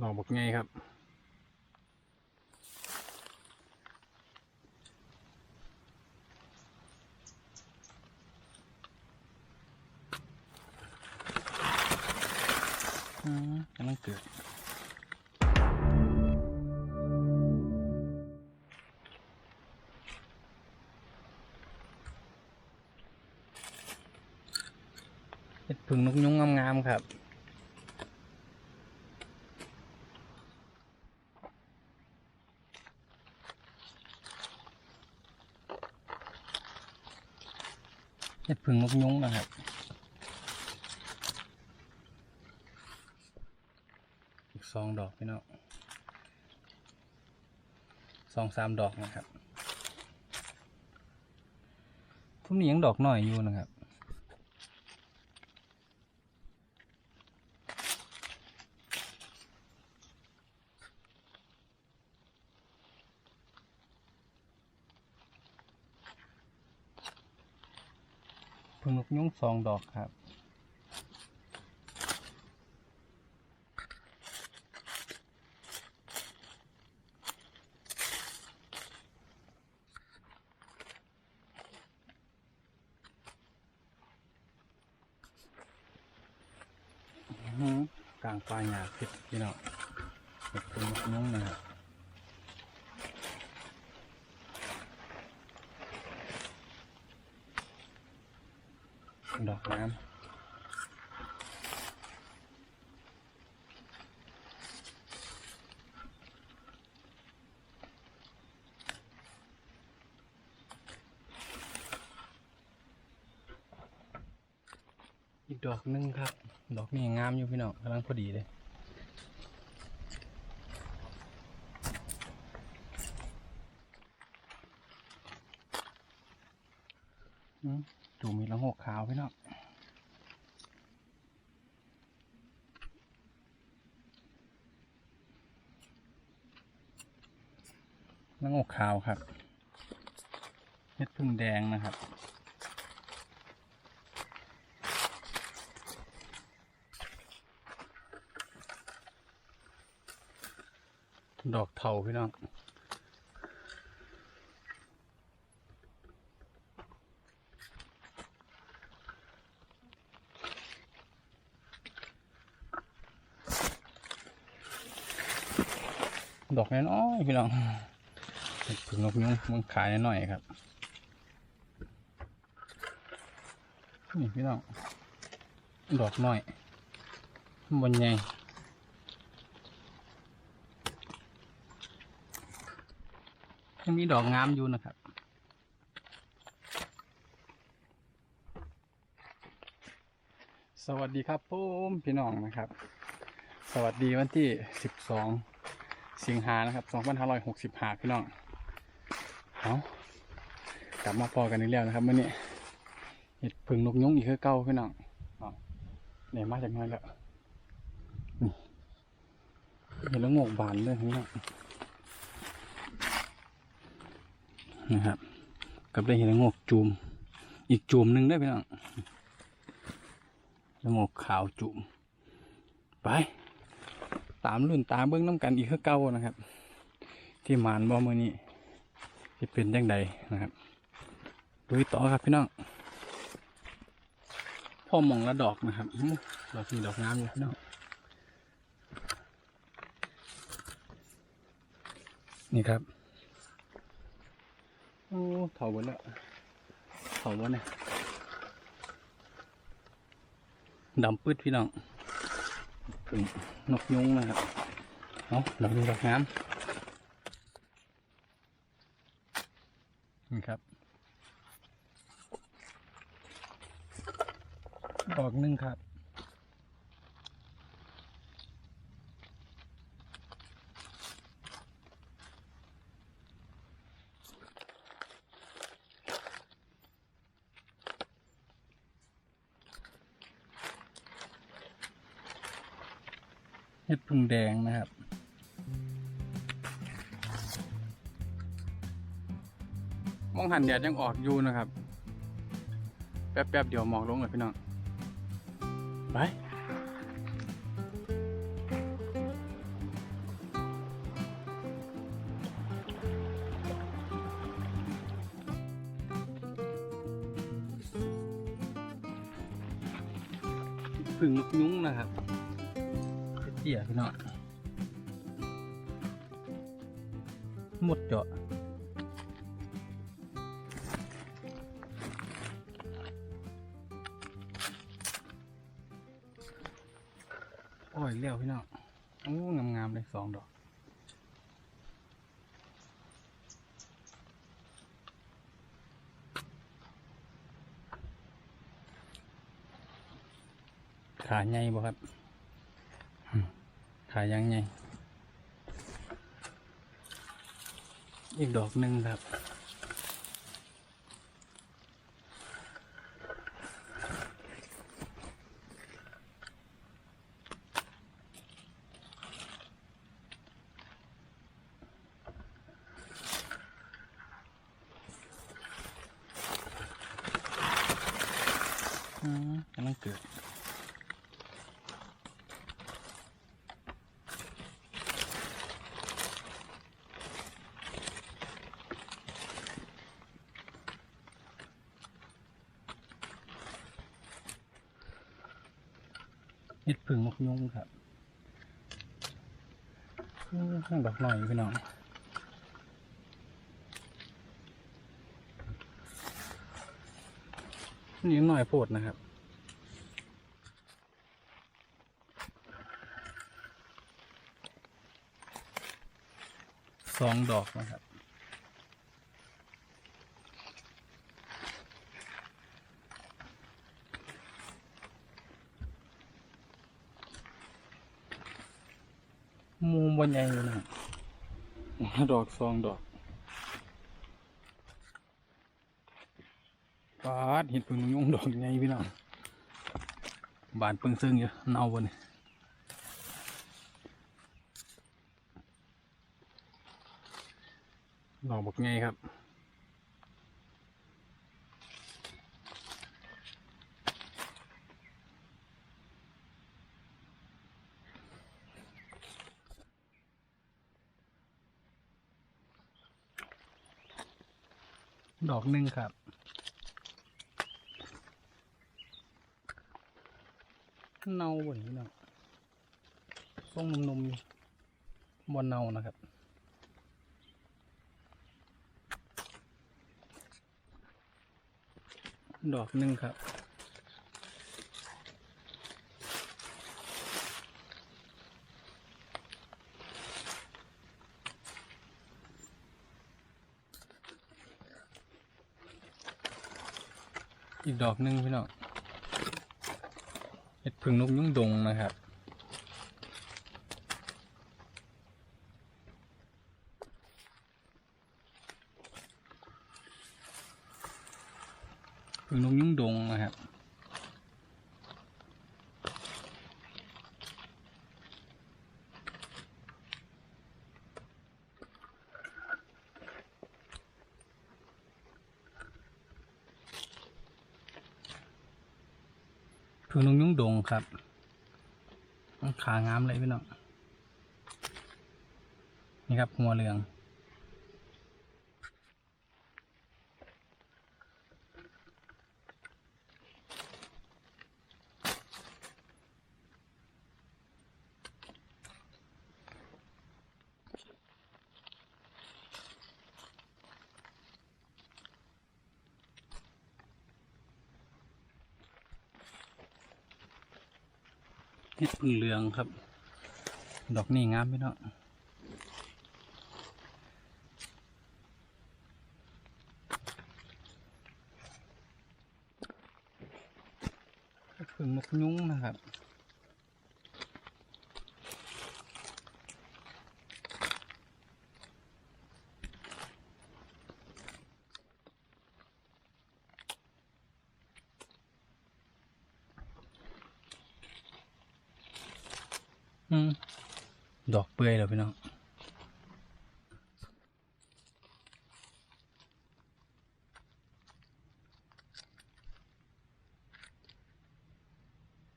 ดอบักไงครับกำลังเกิดเห็ดผึ่งนกยุงงามๆครับ พึ่งนกยุงนะครับอีกสองดอกพี่น้องสองสามดอกนะครับทุ่มนี้ยังดอกหน่อยอยู่นะครับ ยุงสองดอกครับ กลางปลายหยาพิษพี่น้องเห็ดพึ่งนกยุงนะครับ ดอกน้ำอีกดอกหนึงครับ ดอกนี้งามอยู่พี่น้องกำลังพอดีเลยอืม จูมีละโงกขาวพี่น้องละโงกขาวครับเม็ดพึ่งแดงนะครับดอกเทาพี่น้อง น้อยพี่น้องเห็ดผึ่งนกยุงมันขายน่อยครับนี่พี่น้องดอกน้อยบนใหญ่ยังมีดอกงามอยู่นะครับสวัสดีครับผมพี่น้องนะครับ สวัสดีวันที่สิบ สิงหานะครับ 2565พี่น้องเอากลับมาพอกันอีกแล้วนะครับมื่อนี้เห็ดผึ่งนกยุงอีกคือเก่าพี่น้องเนี่ยมาจากน้อยแล้วเห็นแล้วงอกบานเลยพี่น้องนะครับกับได้เห็นแล้วงอกจูม อีกจูมหนึ่งได้พี่น้องแล้วงอกขาวจูมไป ตามรุ่นตามเบื้องน้ำกันอีกคือเก่านะครับ ที่หมานบ่มือนี้ที่เป็นยังไงนะครับดูต่อครับพี่น้องพ่อมองละดอกนะครับอื้อดอกมีดอกงามอยู่พี่น้องนี่ครับโอ้เถาบนแล้วเถาบนเนี่ยดำปืดพี่น้อง ถึงนกยุงนะครับเอาดอกนี้ดอกน้ำนี่ครับ ดอกหนึ่งครับ ดพึ่งแดงนะครับ มองหันแดดยังออกอยู่นะครับ แป๊บๆเดี๋ยวมองลงเลยพี่น้องไปพึ่งนกยุ้งนะครับ เตี้ยพี่น้องหมดเจาะโอ้ยเลี้ยวพี่น้องโอ้งามๆเลยสองดอกขาใหญ่บ่ครับ ขายังใหญ่อีกดอกหนึ่งครับอืมกำลังเกิด เห็ดผึ่งนกยุงครับข้างดอกหน่อยพี่น้องนี่หน่อยโพดนะครับสองดอกนะครับ นใหญ่อยู่นะดอกซองดอกปาดเห็ดพึ่งยุงดอกใหญ่พี่น้องบานเปิงซึ่งอยู่เน่าบนดอกบักไงครับ ดอกหนึ่งครับ เนาบนนี้เนาะทรงนมๆอยู่บนเนานะครับดอกหนึ่งครับ อีกดอกหนึ่งพี่น้องเห็ดพึ่งนกยุงดงนะครับ พึ่งนกยุงดงนะครับ พึ่งนงยุงดงครับขางามเลยพี่น้องนี่ครับหัวเหลือง เห็ดพึ่งเหลืองครับ ดอกนี่งามพี่น้องเห็ดพึ่งมกยุ้งนะครับ ดอกเปื่อยแล้วพี่น้อง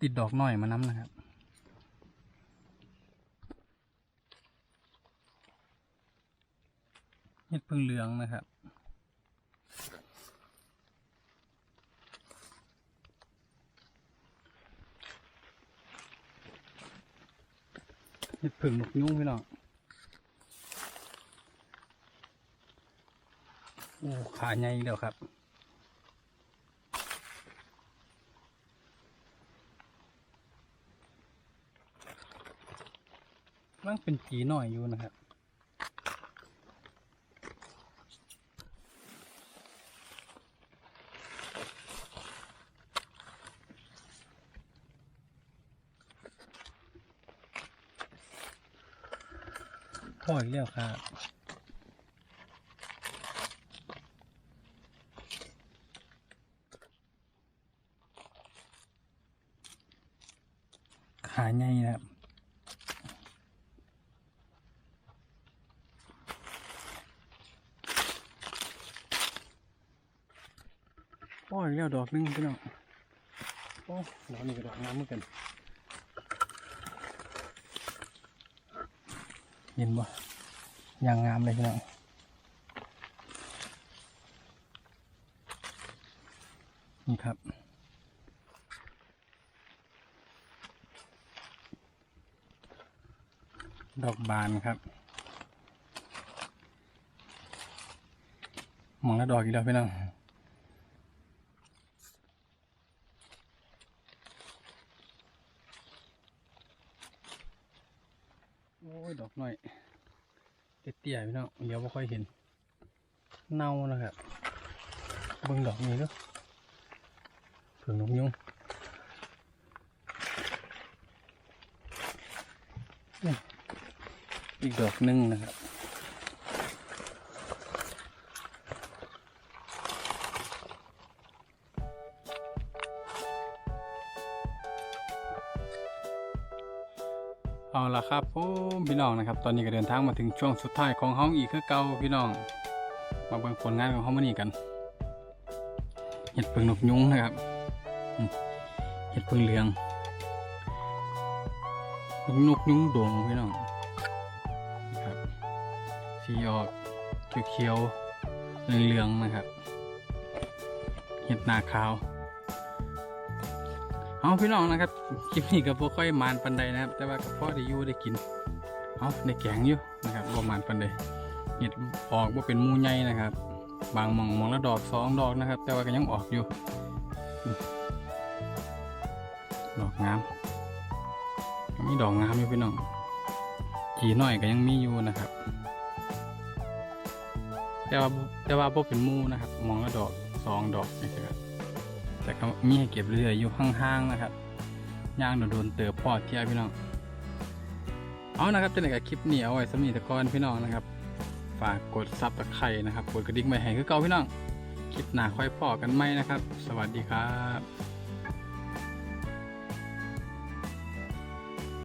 ติดดอกหน่อยมาน้ำนะครับ เห็ดพึ่งเหลืองนะครับ ห็ดผึ่งนกยุงพี่น้องโอ้ขาใหญ่เดียวครับมันเป็นจีหน่อยอยู่นะครับ พ่ออีกแล้วครับขาใหญ่นะครับพ่ออีกแล้วดอกนึงพี่น้องโอ้ดอกนี้ก็ดอกงามเหมือนกัน เห็นบ่อย่างงามเลยพี่น้องนี่ครับดอกบานครับ มองแล้วดอกอีกแล้วพี่น้องโอ้ย ดอกน้อย เตี้ยพี่น้องเดี๋ยวไม่ค่อยเห็น เน่านะครับบึงดอกนี้เด้อเผือกนกยุงนี่อีกดอกหนึ่งนะครับ เอาละครับผมพี่น้องนะครับ ตอนนี้ก็เดินทางมาถึงช่วงสุดท้ายของห้องอีกคือเก่าพี่น้อง มาเบิ่งผลงานของเขามานี่กันเห็ดเพิงนกยุงนะครับเห็ดเพิงเหลืองนกยุงดวงพี่น้องนะครับสีออกเขียวๆเหลืองๆนะครับเห็ดนาขาว เอาพี่น้องนะครับคลิปนี้ก็บ่ค่อยมานปันใดนะครับ แต่ว่าก็พอได้อยู่ได้กินเอาได้แกงอยู่นะครับบ่มานปันใดเห็ดออกว่าเป็นมูใหญ่นะครับ บางมองมองละดอกสองดอกนะครับ แต่ว่าก็ยังออกอยู่ดอกงามมีดอกงามอยู่พี่น้องจีน้อยก็ยังมีอยู่นะครับ แต่ว่าแต่ว่าบ่เป็นมูนะครับ มองละดอกสองดอกนี่ครับ แต่ก็มีให้เก็บเรื่อยอยู่ห่างๆนะครับย่างโดนๆเติบพอดเที่ยพี่น้องเอานะครับจะไหนกับคลิปนี้เอาไว้สำนีตะกอนพี่น้องนะครับ ฝากกดซับตะไคร่นะครับกดกระดิ่งไว้ให้คือเก่าพี่น้อง คลิปหน้าค่อยพอกันไหมนะครับ สวัสดีครับ